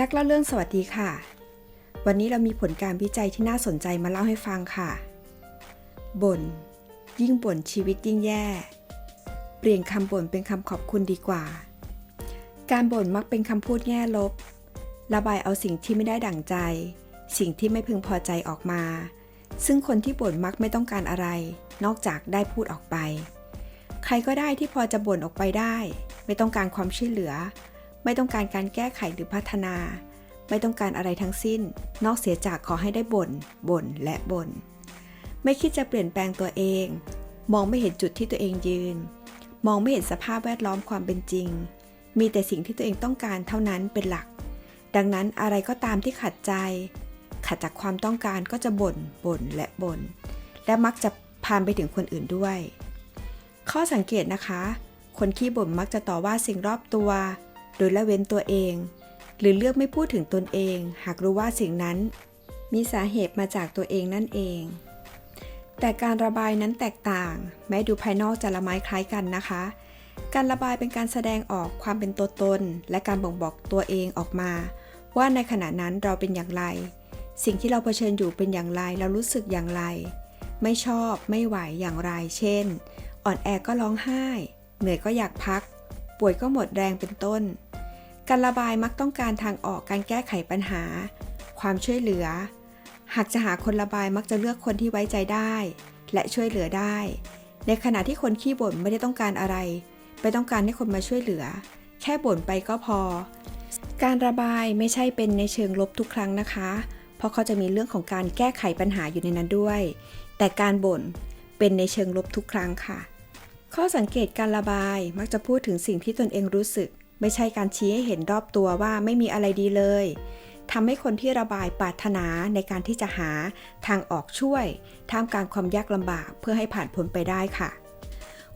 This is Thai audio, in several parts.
นักเล่าเรื่องสวัสดีค่ะ วันนี้เรามีผลการวิจัยที่น่าสนใจมาเล่าให้ฟังค่ะ บ่น ยิ่งบ่นชีวิตยิ่งแย่ เปลี่ยนคำบ่นเป็นคำขอบคุณดีกว่า การบ่นมักเป็นคำพูดแง่ลบ ระบายเอาสิ่งที่ไม่ได้ดั่งใจ สิ่งที่ไม่พึงพอใจออกมา ซึ่งคนที่บ่นมักไม่ต้องการอะไร นอกจากได้พูดออกไป ใครก็ได้ที่พอจะบ่นออกไปได้ ไม่ต้องการความช่วยเหลือ ไม่ต้องการการแก้ไขหรือพัฒนา ไม่ต้องการอะไรทั้งสิ้น นอกเสียจากขอให้ได้บ่นบ่นและบ่นไม่คิดจะเปลี่ยนแปลงตัวเอง มองไม่เห็นจุดที่ตัวเองยืน มองไม่เห็นสภาพแวดล้อมความเป็นจริง มีแต่สิ่งที่ตัวเองต้องการเท่านั้นเป็นหลัก ดังนั้นอะไรก็ตามที่ขัดใจ ขัดจากความต้องการก็จะบ่นบ่นและบ่นและมักจะพานไปถึงคนอื่นด้วย ข้อสังเกตนะคะ คนขี้บ่นมักจะต่อว่าสิ่งรอบตัว โดยละเว้นตัวเอง หรือเลือกไม่พูดถึงตนเอง หากรู้ว่าสิ่งนั้น มีสาเหตุมาจากตัวเองนั่นเอง แต่การระบายนั้นแตกต่าง แม้ดูภายนอกจะละไม้คล้ายกันนะคะ การระบายเป็นการแสดงออกความเป็นตัวตน และการบ่งบอกตัวเองออกมา ว่าในขณะนั้นเราเป็นอย่างไร สิ่งที่เราเผชิญอยู่เป็นอย่างไรเรารู้สึกอย่างไร ไม่ชอบไม่ไหวอย่างไร เช่น อ่อนแอก็ร้องไห้ เหนื่อยก็อยากพัก ป่วยก็หมดแรงเป็นต้น การระบายมักต้องการทางออกการแก้ไขปัญหา ความช่วยเหลือ หากจะหาคนระบายมักจะเลือกคนที่ไว้ใจได้ และช่วยเหลือได้ ในขณะที่คนขี้บ่นไม่ได้ต้องการอะไร ไม่ต้องการให้คนมาช่วยเหลือ แค่บ่นไปก็พอ การระบายไม่ใช่เป็นในเชิงลบทุกครั้งนะคะ เพราะเขาจะมีเรื่องของการแก้ไขปัญหาอยู่ในนั้นด้วย แต่การบ่นเป็นในเชิงลบทุกครั้งค่ะ ข้อสังเกตการระบายมักจะพูดถึงสิ่งที่ตนเองรู้สึก ไม่ใช่การชี้ให้เห็นรอบตัวว่าไม่มีอะไรดีเลยทำให้คนที่ระบายปรารถนาในการที่จะหาทางออกช่วย ท่ามกลางความยากลำบากเพื่อให้ผ่านพ้นไปได้ค่ะ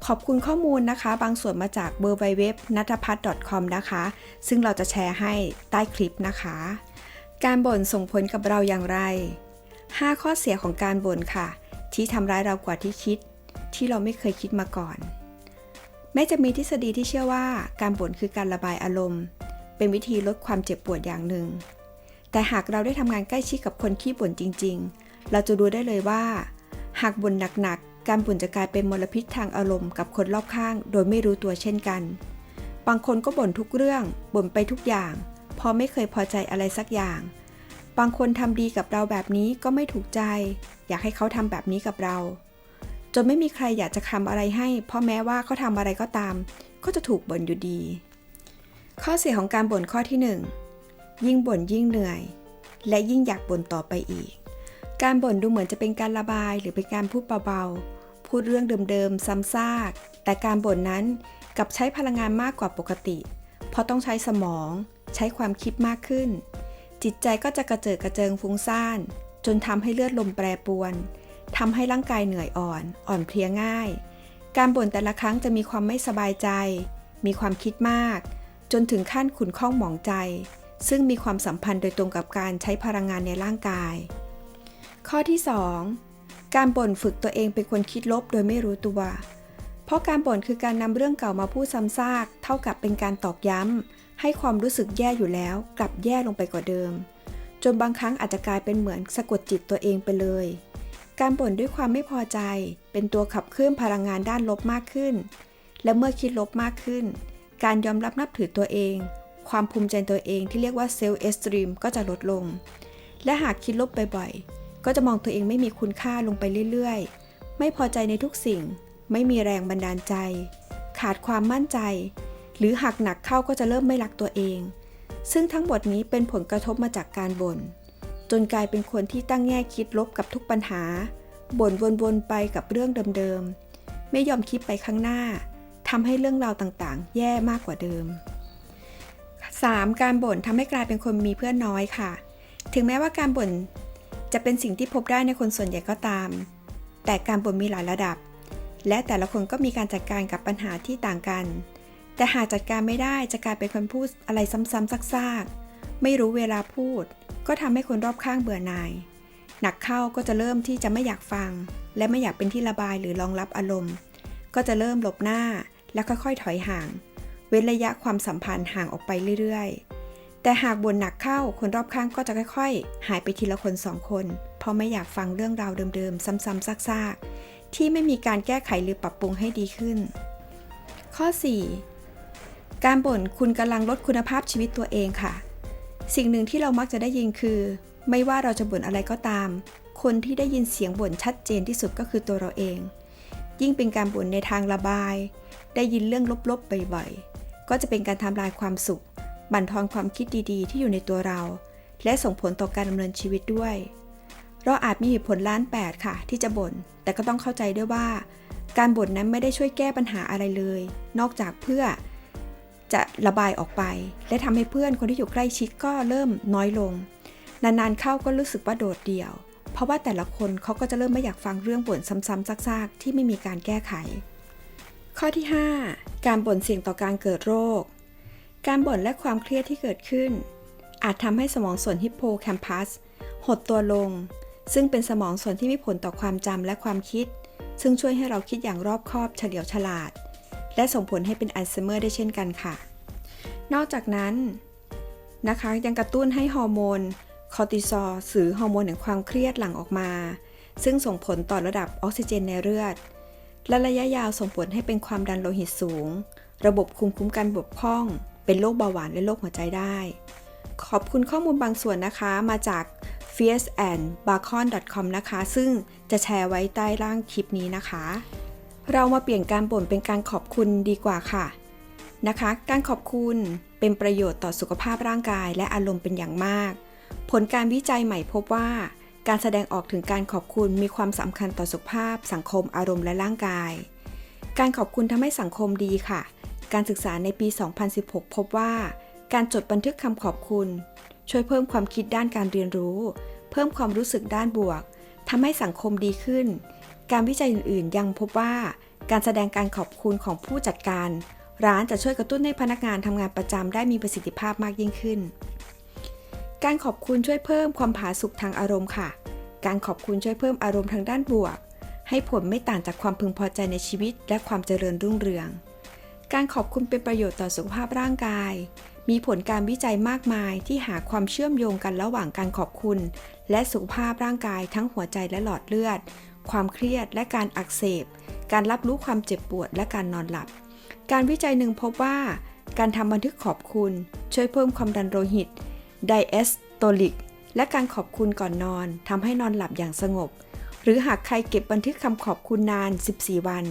ขอบคุณข้อมูลนะคะ บางส่วนมาจากเบอร์ไวเว็บนัทพัฒน์ .com นะคะ ซึ่งเราจะแชร์ให้ใต้คลิปนะคะ การบ่นส่งผลกับเราอย่างไร 5 ข้อเสียของการบ่นค่ะ ที่ทำร้ายเรากว่าที่คิด ที่เราไม่เคยคิดมาก่อน แม้จะมีทฤษฎีที่เชื่อว่าการบ่นคือการระบายอารมณ์ เป็นวิธีลดความเจ็บปวดอย่างหนึ่ง แต่หากเราได้ทำงานใกล้ชิดกับคนขี้บ่นจริง ๆ เราจะรู้ได้เลยว่า หากบ่นหนักๆ การบ่นจะกลายเป็นมลพิษทางอารมณ์กับคนรอบข้าง โดยไม่รู้ตัวเช่นกัน บางคนก็บ่นทุกเรื่องบ่นไปทุกอย่างพราะไม่เคยพอใจอะไรสักอย่าง บางคนทำดีกับเราแบบนี้ก็ไม่ถูกใจ อยากให้เขาทำแบบนี้กับเรา จนไม่มีใครอยากจะทำอะไรให้ เพราะแม้ว่าเขาทำอะไรก็ตาม ก็จะถูกบ่นอยู่ดี ข้อเสียของการบ่นข้อที่ 1 ยิ่งบ่นยิ่งเหนื่อย และยิ่งอยากบ่นต่อไปอีก การบ่นดูเหมือนจะเป็นการระบายหรือเป็นการพูดเบาๆ พูดเรื่องเดิมๆ ซ้ำซาก แต่การบ่นนั้นกลับใช้พลังงานมากกว่าปกติ เพราะต้องใช้สมอง ใช้ความคิดมากขึ้น จิตใจก็จะกระเจิดกระเจิงฟุ้งซ่าน จนทำให้เลือดลมแปรปรวน ทำให้ร่างกายเหนื่อยอ่อน อ่อนเพลียง่าย การบ่นแต่ละครั้งจะมีความไม่สบายใจ มีความคิดมาก จนถึงขั้นขุนข้องหมองใจ ซึ่งมีความสัมพันธ์โดยตรงกับการใช้พลังงานในร่างกาย ข้อที่ 2 การบ่นฝึกตัวเองเป็นคนคิดลบโดยไม่รู้ตัว เพราะการบ่นคือการนำเรื่องเก่ามาพูดซ้ำซาก เท่ากับเป็นการตอกย้ำ ให้ความรู้สึกแย่อยู่แล้ว กลับแย่ลงไปกว่าเดิม จนบางครั้งอาจจะกลายเป็นเหมือนสะกดจิตตัวเองไปเลย การบ่นด้วยความไม่พอใจ เป็นตัวขับเคลื่อนพลังงานด้านลบมากขึ้น และเมื่อคิดลบมากขึ้น การยอมรับนับถือตัวเอง ความภูมิใจตัวเองที่เรียกว่าเซลล์เอสตรีมก็จะลดลง และหากคิดลบบ่อยๆ ก็จะมองตัวเองไม่มีคุณค่าลงไปเรื่อยๆ ไม่พอใจในทุกสิ่ง ไม่มีแรงบันดาลใจ ขาดความมั่นใจ หรือหากหนักเข้าก็จะเริ่มไม่รักตัวเอง ซึ่งทั้งหมดนี้เป็นผลกระทบมาจากการบ่น จนกลายเป็นคนที่ตั้งแง่คิดลบกับทุกปัญหา บ่นวนๆไปกับเรื่องเดิมๆ ไม่ยอมคิดไปข้างหน้าทำให้เรื่องราวต่างๆ แย่มากกว่าเดิม 3. การบ่นทำให้กลายเป็นคนมีเพื่อนน้อยค่ะ ถึงแม้ว่าการบ่นจะเป็นสิ่งที่พบได้ในคนส่วนใหญ่ก็ตาม แต่การบ่นมีหลายระดับ และแต่ละคนก็มีการจัดการกับปัญหาที่ต่างกัน แต่หากจัดการไม่ได้จะกลายเป็นคนพูดอะไรซ้ำๆซากๆ ไม่รู้เวลาพูด ก็ทำให้คนรอบข้างเบื่อหน่าย หนักเข้าก็จะเริ่มที่จะไม่อยากฟัง และไม่อยากเป็นที่ระบายหรือรองรับอารมณ์ ก็จะเริ่มหลบหน้าแล้วค่อยๆถอยห่าง เว้นระยะความสัมพันธ์ห่างออกไปเรื่อยๆ แต่หากบ่นหนักเข้าคนรอบข้างก็จะค่อยๆ หายไปทีละคนสองคนเพราะไม่อยากฟังเรื่องราวเดิมๆ ซ้ำๆซากๆ ที่ไม่มีการแก้ไขหรือปรับปรุงให้ดีขึ้น ข้อ 4การบ่นคุณกำลังลดคุณภาพชีวิตตัวเองค่ะ สิ่งหนึ่งที่เรามักจะได้ยินคือ ไม่ว่าเราจะบ่นอะไรก็ตาม คนที่ได้ยินเสียงบ่นชัดเจนที่สุดก็คือตัวเราเอง ยิ่งเป็นการบ่นในทางระบาย ได้ยินเรื่องลบๆบ่อยๆ ก็จะเป็นการทำลายความสุข บั่นทอนความคิดดีๆ ที่อยู่ในตัวเรา และส่งผลต่อการดำเนินชีวิตด้วย เราอาจมีเหตุผลล้านแปดค่ะ ที่จะบ่น แต่ก็ต้องเข้าใจด้วยว่า การบ่นนั้นไม่ได้ช่วยแก้ปัญหาอะไรเลย นอกจากเพื่อ จะระบายออกไป และทำให้เพื่อนคนที่อยู่ใกล้ชิดก็เริ่มน้อยลง นานๆเข้าก็รู้สึกว่าโดดเดี่ยว เพราะว่าแต่ละคนเขาก็จะเริ่มไม่อยากฟังเรื่องบ่นซ้ำๆซากๆ ที่ไม่มีการแก้ไข ข้อที่ 5 การบ่นเสี่ยงต่อการเกิดโรค การบ่นและความเครียดที่เกิดขึ้น อาจทำให้สมองส่วนฮิปโปแคมปัสหดตัวลง ซึ่งเป็นสมองส่วนที่มีผลต่อความจำและความคิด ซึ่งช่วยให้เราคิดอย่างรอบคอบเฉลียวฉลาด และส่งผลให้เป็นอัลไซเมอร์ได้เช่นกันค่ะ นอกจากนั้นนะคะยังกระตุ้นให้ฮอร์โมนคอร์ติซอลหรือฮอร์โมนแห่งความเครียดหลั่งออกมา ซึ่งส่งผลต่อระดับออกซิเจนในเลือด และระยะยาวส่งผลให้เป็นความดันโลหิตสูง ระบบคุมคุ้มกันบกพร่อง เป็นโรคเบาหวานและโรคหัวใจได้ ขอบคุณข้อมูลบางส่วนนะคะมาจาก fierce and bacon com นะคะ ซึ่งจะแชร์ไว้ใต้ล่างคลิปนี้นะคะ เรามาเปลี่ยนการบ่นเป็นการขอบคุณดีกว่าค่ะ นะคะ การขอบคุณเป็นประโยชน์ต่อสุขภาพร่างกายและอารมณ์เป็นอย่างมาก ผลการวิจัยใหม่พบว่า การแสดงออกถึงการขอบคุณมีความสำคัญต่อสุขภาพ สังคมอารมณ์และร่างกาย การขอบคุณทำให้สังคมดีค่ะ การศึกษาในปี 2016 พบว่า การจดบันทึกคำขอบคุณ ช่วยเพิ่มความคิดด้านการเรียนรู้ เพิ่มความรู้สึกด้านบวกทำให้สังคมดีขึ้น การวิจัยอื่นๆ ยังพบว่าการแสดงการขอบคุณของผู้จัดการ ร้านจะช่วยกระตุ้นให้พนักงานทำงานประจำได้มีประสิทธิภาพมากยิ่งขึ้น การขอบคุณช่วยเพิ่มความผาสุกทางอารมณ์ค่ะ การขอบคุณช่วยเพิ่มอารมณ์ทางด้านบวก ให้ผลไม่ต่างจากความพึงพอใจในชีวิต และความเจริญรุ่งเรือง การขอบคุณเป็นประโยชน์ต่อสุขภาพร่างกาย มีผลการวิจัยมากมายที่หาความเชื่อมโยงกันระหว่างการขอบคุณ และสุขภาพร่างกายทั้งหัวใจและหลอดเลือด ความเครียดและการอักเสบ การรับรู้ความเจ็บปวดและการนอนหลับ การวิจัยหนึ่งพบว่า การทำบันทึกขอบคุณ ช่วยเพิ่มความดันโลหิตไดเอสโตลิก และการขอบคุณก่อนนอนทำให้นอนหลับอย่างสงบ หรือหากใครเก็บบันทึกคำขอบคุณนาน 14 วัน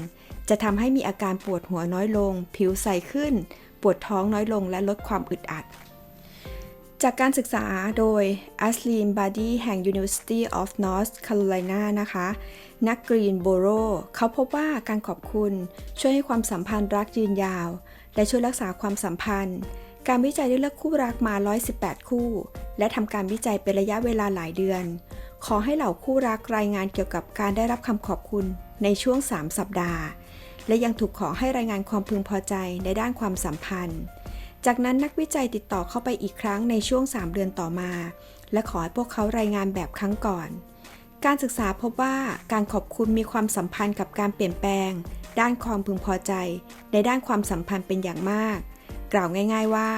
จะทำให้มีอาการปวดหัวน้อยลง ผิวใสขึ้น ปวดท้องน้อยลงและลดความอึดอัด จากการศึกษาโดย a s l e n b a d y แห่ง University of North Carolina นะคะ นักกรีนโบโรเขาพบว่าการขอบคุณช่วยให้ความสัมพันธ์รักยืนยาว และช่วยรักษาความสัมพันธ์ การวิจัยได้เลือกคู่รักมา 118 คู่ และทำการวิจัยเป็นระยะเวลาหลายเดือน ขอให้เหล่าคู่รักรายงานเกี่ยวกับการได้รับคำขอบคุณในช่วง 3 สัปดาห์ และยังถูกขอให้รายงานความพึงพอใจในด้านความสัมพันธ์ จากนั้นนักวิจัยติดต่อเข้าไปอีกครั้งในช่วง 3 เดือนต่อมา และขอให้พวกเขารายงานแบบครั้งก่อน การศึกษาพบว่าการขอบคุณมีความสัมพันธ์กับการเปลี่ยนแปลง ด้านความพึงพอใจ ในด้านความสัมพันธ์เป็นอย่างมาก กล่าวง่าย ๆว่า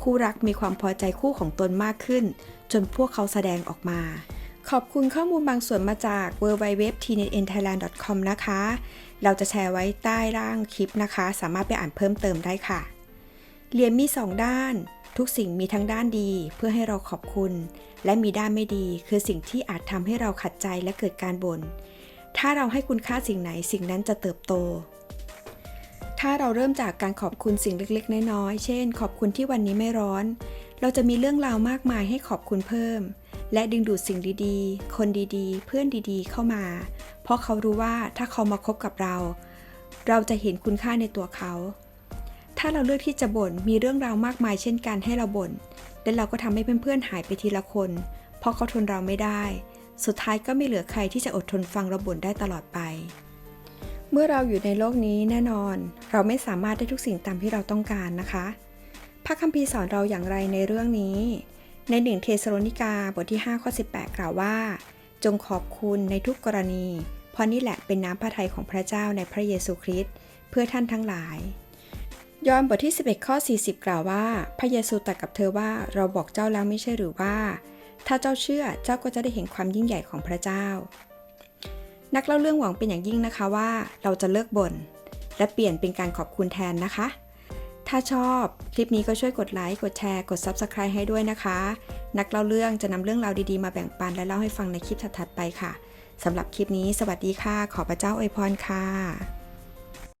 คู่รักมีความพอใจคู่ของตนมากขึ้น จนพวกเขาแสดงออกมาขอบคุณข้อมูลบางส่วนมาจาก w w w t n e t n t h a i l a n d c o m นะคะ เราจะแชร์ไว้ใต้ล่างคลิปนะคะ สามารถไปอ่านเพิ่มเติมได้ค่ะ เหรียญมี2ด้าน ทุกสิ่งมีทั้งด้านดีเพื่อให้เราขอบคุณ และมีด้านไม่ดีคือสิ่งที่อาจทำให้เราขัดใจและเกิดการบน่น ถ้าเราให้คุณค่าสิ่งไหนสิ่งนั้นจะเติบโต ถ้าเราเริ่มจากการขอบคุณสิ่งเล็กๆ น้อยๆ เช่น ขอบคุณที่วันนี้ไม่ร้อน เราจะมีเรื่องราวมากมายให้ขอบคุณเพิ่ม และดึงดูดสิ่งดีๆ คนดีๆ เพื่อนดีๆ เข้ามา เพราะเขารู้ว่าถ้าเขามาคบกับเรา เราจะเห็นคุณค่าในตัวเขา ถ้าเราเลือกที่จะบ่นมีเรื่องราวมากมายเช่นกันให้เราบ่นและเราก็ทำให้เพื่อนๆหายไปทีละคน เพราะเขาทนเราไม่ได้ สุดท้ายก็ไม่เหลือใครที่จะอดทนฟังเราบ่นได้ตลอดไป เมื่อเราอยู่ในโลกนี้แน่นอน เราไม่สามารถได้ทุกสิ่งตามที่เราต้องการนะคะพระคัมภีร์สอนเราอย่างไรในเรื่องนี้ ในหนึ่งเทสโลนิกาบทที่ 5 ข้อ 18 กล่าวว่า จงขอบคุณในทุกกรณี เพราะนี่แหละเป็นน้ำพระทัยของพระเจ้าในพระเยซูคริสต์เพื่อท่านทั้งหลาย ยอห์นบทที่ 11 ข้อ 40 กล่าวว่า พระเยซูตรัสกับเธอว่าเราบอกเจ้าแล้วไม่ใช่หรือว่า ถ้าเจ้าเชื่อเจ้าก็จะได้เห็นความยิ่งใหญ่ของพระเจ้า นักเล่าเรื่องหวังเป็นอย่างยิ่งนะคะว่า เราจะเลิกบ่นและเปลี่ยนเป็นการขอบคุณแทนนะคะ ถ้าชอบคลิปนี้ก็ช่วยกดไลค์กดแชร์กด Subscribe ให้ด้วยนะคะ นักเล่าเรื่องจะนำเรื่องราวดีๆมาแบ่งปันและเล่าให้ฟังในคลิปถัดๆไปค่ะสำหรับคลิปนี้ สวัสดีค่ะ ขอพระเจ้าอวยพรค่ะ